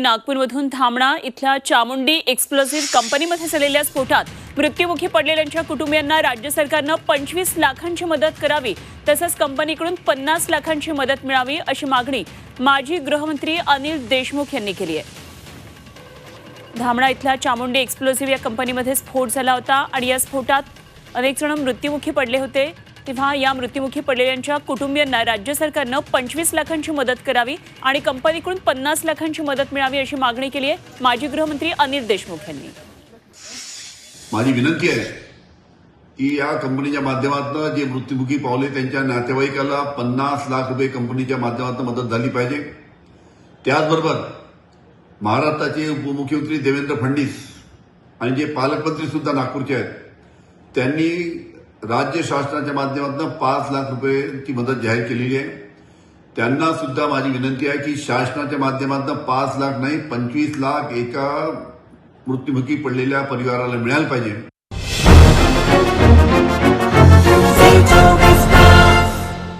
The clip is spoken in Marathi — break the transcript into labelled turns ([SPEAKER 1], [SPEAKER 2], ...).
[SPEAKER 1] नागपूरमधून धामणा इथल्या चामुंडी एक्सप्लोसिव्ह कंपनीमध्ये झालेल्या स्फोटात मृत्युमुखी पडलेल्यांच्या कुटुंबियांना राज्य सरकारनं पंचवीस लाखांची मदत करावी तसंच कंपनीकडून पन्नास लाखांची मदत मिळावी अशी मागणी माजी गृहमंत्री अनिल देशमुख यांनी केली आहे. धामणा इथल्या चामुंडी एक्सप्लोसिव्ह या कंपनीमध्ये स्फोट झाला होता आणि या स्फोटात अनेक जण मृत्युमुखी पडले होते. तेव्हा या मृत्युमुखी पडलेल्यांच्या कुटुंबियांना राज्य सरकारनं पंचवीस लाखांची मदत करावी आणि कंपनीकडून पन्नास लाखांची मदत मिळावी अशी मागणी केली आहे माजी गृहमंत्री अनिल देशमुख यांनी.
[SPEAKER 2] माझी विनंती आहे की या कंपनीच्या माध्यमातून जे मृत्युमुखी पावले त्यांच्या नातेवाईकाला पन्नास लाख रुपये कंपनीच्या माध्यमातून मदत झाली पाहिजे. त्याचबरोबर महाराष्ट्राचे उपमुख्यमंत्री देवेंद्र फडणवीस आणि जे पालकमंत्री सुद्धा नागपूरचे आहेत त्यांनी राज्य शासनाच्या माध्यमातून पाच लाख रुपयांची मदत जाहीर केलेली आहे. त्यांना सुद्धा माझी विनंती आहे की शासनाच्या माध्यमातून पाच लाख नाही पंचवीस लाख एका मृत्युमुखी पडलेल्या परिवाराला मिळायला पाहिजे.